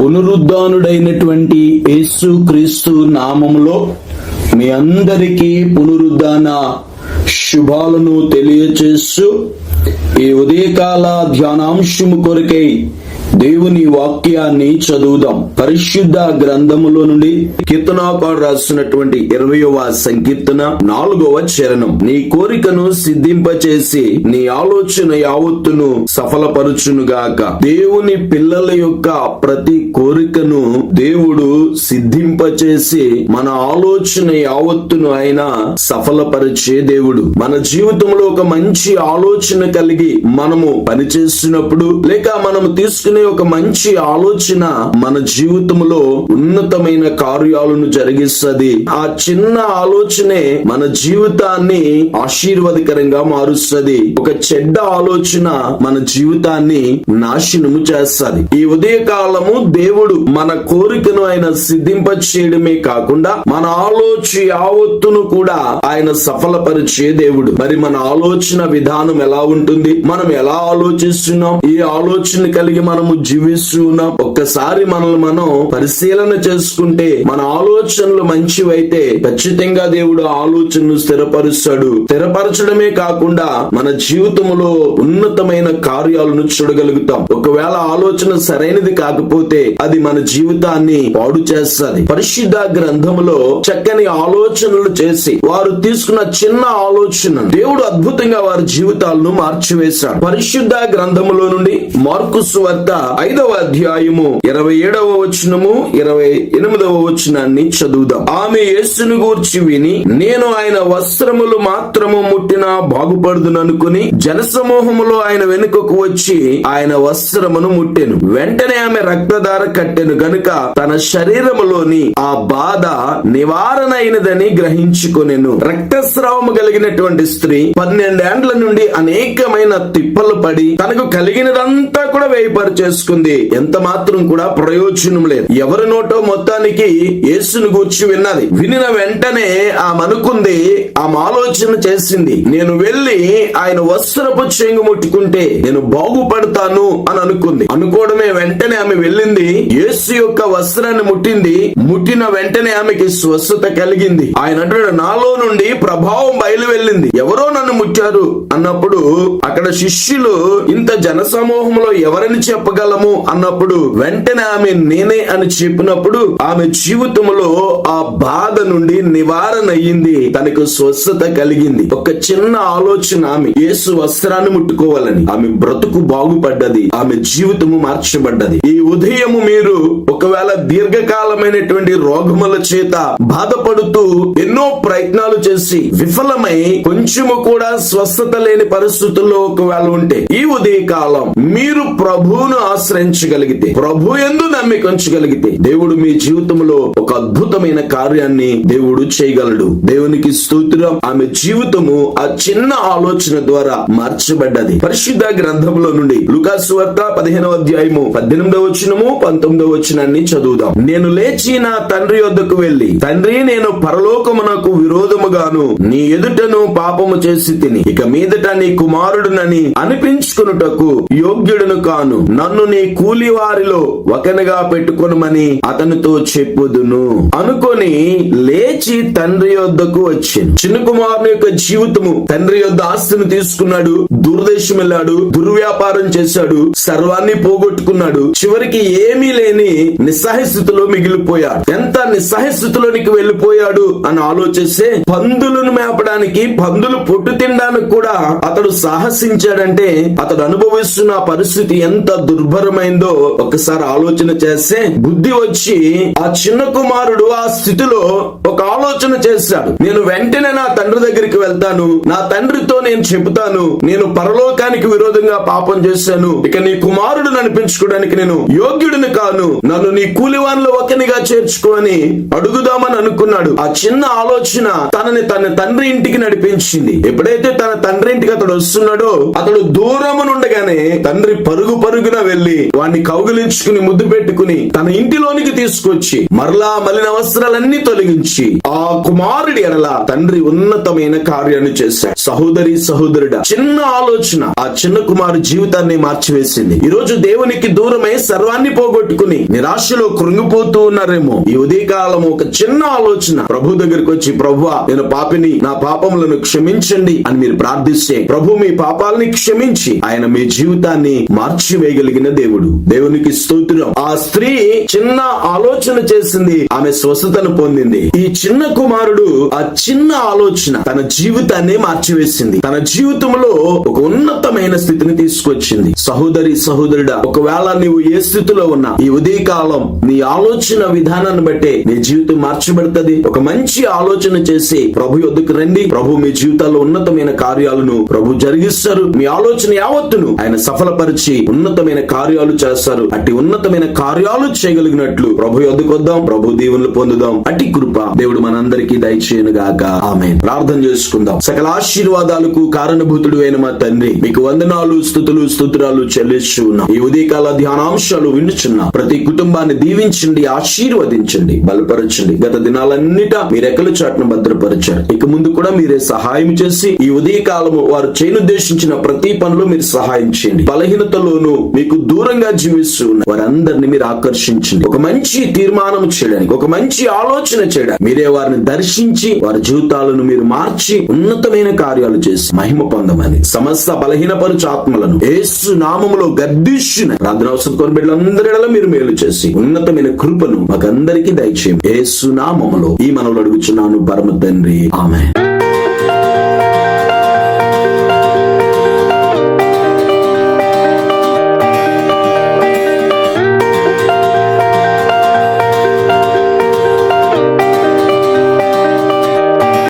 పునరుద్ధానుడైనటువంటి యేసు క్రీస్తు నామములో మీ అందరికీ పునరుద్ధాన శుభాలను తెలియచేస్తూ ఈ ఉదయకాల ధ్యానాంశము కొరకై దేవుని వాక్యాన్ని చదువుదాం. పరిశుద్ధ గ్రంథములో నుండి కీర్తనాకారు రాసినటువంటి ఇరవయవ సంకీర్తన నాలుగవ చరణం. నీ కోరికను సిద్ధింపచేసి నీ ఆలోచన యావత్తును సఫలపరుచునుగాక. దేవుని పిల్లల యొక్క ప్రతి కోరికను దేవుడు సిద్ధింపచేసి మన ఆలోచన యావత్తును ఆయన సఫలపరిచే దేవుడు. మన జీవితంలో ఒక మంచి ఆలోచన కలిగి మనము పనిచేస్తున్నప్పుడు లేక మనము తీసుకునే ఒక మంచి ఆలోచన మన జీవితంలో ఉన్నతమైన కార్యాలను జరిగిస్తుంది. ఆ చిన్న ఆలోచనే మన జీవితాన్ని ఆశీర్వాదకరంగా మారుస్తుంది. ఒక చెడ్డ ఆలోచన మన జీవితాన్ని నాశనము చేస్తుంది. ఈ ఉదయ కాలము దేవుడు మన కోరికను ఆయన సిద్ధింప చేయడమే కాకుండా మన ఆలోచన యావత్తును కూడా ఆయన సఫలపరిచే దేవుడు. మరి మన ఆలోచన విధానం ఎలా ఉంటుంది? మనం ఎలా ఆలోచిస్తున్నాం? ఈ ఆలోచన కలిగి మనం మనము జీవిస్తున్నాం ఒక్కసారి మనల్ని మనం పరిశీలన చేసుకుంటే మన ఆలోచనలు మంచివైతే ఖచ్చితంగా దేవుడు ఆలోచనను స్థిరపరుస్తాడు. స్థిరపరచడమే కాకుండా మన జీవితంలో ఉన్నతమైన కార్యాలను చూడగలుగుతాం. ఒకవేళ ఆలోచన సరైనది కాకపోతే అది మన జీవితాన్ని పాడు చేస్తుంది. పరిశుద్ధ గ్రంథములో చక్కని ఆలోచనలు చేసి వారు తీసుకున్న చిన్న ఆలోచన దేవుడు అద్భుతంగా వారి జీవితాలను మార్చివేశాడు. పరిశుద్ధ గ్రంథములో నుండి మార్కు సువార్త ఐదవ అధ్యాయము ఇరవై ఏడవ వచనము ఇరవై ఎనిమిదవ వచనాన్ని చదువుదాం. ఆమె యేసును గూర్చి విని నేను ఆయన వస్త్రములు మాత్రము ముట్టినా బాగుపడుదుననుకుని జనసమూహములో ఆయన వెనుకకు వచ్చి ఆయన వస్త్రమును ముట్టెను. వెంటనే ఆమె రక్తధార కట్టెను గనుక తన శరీరములోని ఆ బాధ నివారణ అయినదని గ్రహించుకునేను. రక్తస్రావము కలిగినటువంటి స్త్రీ పన్నెండేండ్ల నుండి అనేకమైన తిప్పలు పడి తనకు కలిగినదంతా కూడా వేయపరిచే చేసుకుంది. ఎంత మాత్రం కూడా ప్రయోజనం లేదు. ఎవరి నోటో మొత్తానికి యేసును గూర్చి విన్నది. వినిన వెంటనే ఆమె అనుకుంది ఆమె ఆలోచన చేసింది నేను వెళ్ళి ఆయన వస్త్రపు చెంగు ముట్టుకుంటే నేను బాగుపడతాను అని అనుకుంది. అనుకోవడమే వెంటనే ఆమె వెళ్ళింది. యేసు యొక్క వస్త్రాన్ని ముట్టింది. ముట్టిన వెంటనే ఆమెకి స్వస్థత కలిగింది. ఆయన అంటాడు నాలో నుండి ప్రభావం బయలు వెళ్ళింది ఎవరో నన్ను ముట్టారు అన్నప్పుడు అక్కడ శిష్యులు ఇంత జన సమూహంలో చెప్ప చెప్పగలము అన్నప్పుడు వెంటనే ఆమె నేనే అని చెప్పినప్పుడు ఆమె జీవితంలో ఆ బాధ నుండి నివారణ అయ్యింది. తనకు స్వస్థత కలిగింది. ఒక చిన్న ఆలోచన ఆమె యేసు వస్త్రాన్ని ముట్టుకోవాలని. ఆమె బ్రతుకు బాగుపడ్డది. ఆమె జీవితము మార్చబడ్డది. ఈ ఉదయము మీరు ఒకవేళ దీర్ఘకాలమైనటువంటి రోగముల చేత బాధపడుతూ ఎన్నో ప్రయత్నాలు చేసి విఫలమై కొంచెము కూడా స్వస్థత లేని పరిస్థితుల్లో ఒకవేళ ఉంటే ఈ ఉదయ కాలం మీరు ప్రభువును ఆశ్రయించగలిగితే ప్రభు ఎందు నమ్మిక ఉంచగలిగితే దేవుడు మీ జీవితంలో ఒక అద్భుతమైన కార్యాన్ని దేవుడు చేయగలడు. దేవునికి స్తోత్రం. ఆమె జీవితము ఆ చిన్న ఆలోచన ద్వారా మార్చబడ్డది. పరిశుద్ధ గ్రంథంలో నుండి లుకాసు వార్త పదిహేనవ అధ్యాయము పద్దెనిమిదవ వచనము పంతొమ్మిదవ వచనాన్ని చదువుదాం. నేను లేచి నా తండ్రి వద్దకు వెళ్ళి తండ్రి నేను పరలోకమునకు విరోధముగాను నీ ఎదుటను పాపము చేసి తిని ఇక మీదట నీ కుమారుడునని అనిపించుకున్నటకు యోగ్యుడును కాను. నా నన్ను నీ కూలి వారిలో ఒకనిగా పెట్టుకొనమని అతనితో చెప్పుదును. అనుకొని లేచి తండ్రి యొద్దకు వచ్చింది చిన్న కుమారుని యొక్క జీవితము తండ్రి యొద్ద ఆస్తిని తీసుకున్నాడు దుర్దేశం వెళ్ళాడు దుర్వ్యాపారం చేశాడు సర్వాన్ని పోగొట్టుకున్నాడు. చివరికి ఏమీ లేని నిస్సహాయ స్థితిలో మిగిలిపోయాడు. ఎంత నిస్సహాయ స్థితిలోనికి వెళ్ళిపోయాడు అని ఆలోచిస్తే పందులను మేపడానికి పందులు పొట్టు తినడానికి కూడా అతడు సాహసించాడంటే అతడు అనుభవిస్తున్న పరిస్థితి ఎంత దుర్భరమైందో ఒకసారి ఆలోచన చేస్తే బుద్ధి వచ్చి ఆ చిన్న కుమారుడు ఆ స్థితిలో ఒక ఆలోచన చేశాడు. నేను వెంటనే నా తండ్రి దగ్గరికి వెళ్తాను. నా తండ్రితో నేను చెబుతాను. నేను పరలోకానికి విరోధంగా పాపం చేశాను. ఇక నీ కుమారుడు నడిపించుకోవడానికి నేను యోగ్యుడిని కాను. నన్ను నీ కూలివాన్లో ఒకనిగా చేర్చుకోని అడుగుదామని అనుకున్నాడు. ఆ చిన్న ఆలోచన తనని తన తండ్రి ఇంటికి నడిపించింది. ఎప్పుడైతే తన తండ్రి ఇంటికి అతడు వస్తున్నాడో అతడు దూరము నుండగానే తండ్రి పరుగు పరుగున వెళ్ళి వాణ్ణి కౌగిలించుకుని ముద్దు పెట్టుకుని తన ఇంటిలోనికి తీసుకొచ్చి మరలా మలిన వస్త్రాలన్నీ తొలగించి ఆ కుమారుడి అనల తండ్రి ఉన్నతమైన కార్యాన్ని చేశాడు. సహోదరి సహోదరుడ చిన్న ఆలోచన. ఆ చిన్న కుమారు జీవితాన్ని మార్చివేసింది. ఈ రోజు దేవునికి దూరమై సర్వాన్ని పోగొట్టుకుని నిరాశలో కృంగిపోతూ ఉన్నారేమో. ఈ ఉదయకాలం ఒక చిన్న ఆలోచన. ప్రభు దగ్గరికి వచ్చి ప్రభు నేను పాపిని నా పాపములను క్షమించండి అని మీరు ప్రార్థిస్తే ప్రభు మీ పాపాలని క్షమించి ఆయన మీ జీవితాన్ని మార్చివేయగలిగిన దేవుడు. దేవునికి స్తోత్రం. ఆ స్త్రీ చిన్న ఆలోచన చేసింది. ఆమె స్వస్థతను పొందింది. ఈ చిన్న కుమారుడు ఆ చిన్న ఆలోచన తన జీవితాన్ని మార్చివేసింది. తన జీవితంలో ఒక ఉన్నతమైన స్థితిని తీసుకొచ్చింది. సహోదరి సహోదరుడా ఒకవేళ నీవు ఏ స్థితిలో ఉన్నా ఈ ఉదయకాలం నీ ఆలోచన విధానాన్ని బట్టే నీ జీవితం మార్చబడుతుంది. ఒక మంచి ఆలోచన చేసి ప్రభు యొద్దకు రండి. ప్రభు మీ జీవితాల్లో ఉన్నతమైన కార్యాలను ప్రభు జరిగిస్తారు. మీ ఆలోచన యావత్తును ఆయన సఫలపరిచి ఉన్నతమైన కార్యాలు చేస్తారు. అట్టి ఉన్నతమైన కార్యాలు చేయగలిగినట్లు ప్రభు యొద్దకు వద్దాం. ప్రభు దీవులు పొందుదాం. అట్టి కృప దేవుడు మనందరికీ దయచేయను గాక. ఆమె ప్రార్థన చేసుకుందాం. సకల ఆశీర్వాదాలకు కారణభూతుడు అయిన మా తండ్రి మీకు వందనాలు స్థుతులు స్తోత్రాలు చెల్లిస్తూ ఉన్నాం. ఈ ఉదయకాల ధ్యానాంశాలు వినుచున్నా. ప్రతి కుటుంబాన్ని దీవించండి ఆశీర్వదించండి బలపరచండి. గత దినాలన్నిట మీ రెక్కల చాటును భద్రపరచారు. ఇక ముందు కూడా మీరే సహాయం చేసి ఈ ఉదయకాలము వారు చేయనుద్దేశించిన ప్రతి పనిలో మీరు సహాయం చేయండి. బలహీనతలోనూ మీకు దూరంగా జీవిస్తూ ఉన్న వారందరిని మీరు ఆకర్షించండి. ఒక మంచి తీర్మానం చేయడానికి ఒక మంచి ఆలోచన చేయడానికి మీరే వారిని దర్శించి వారి జీవితాలను మీరు మార్చి ఉన్నతమైన కార్యాలు చేసి మహిమ పొందమని సమస్త బలహీనపరుచు ఆత్మలను ఏసు నామములో గర్దిష్యున ప్రార్థన అవసరం కొని బిడ్డలందరిలో మీరు మేలు చేసి ఉన్నతమైన కృపను మాకందరికీ దయచేయం ఏసు నామములో ఈ మనవులు అడుగుచున్నాను పరమ తండ్రి. ఆమె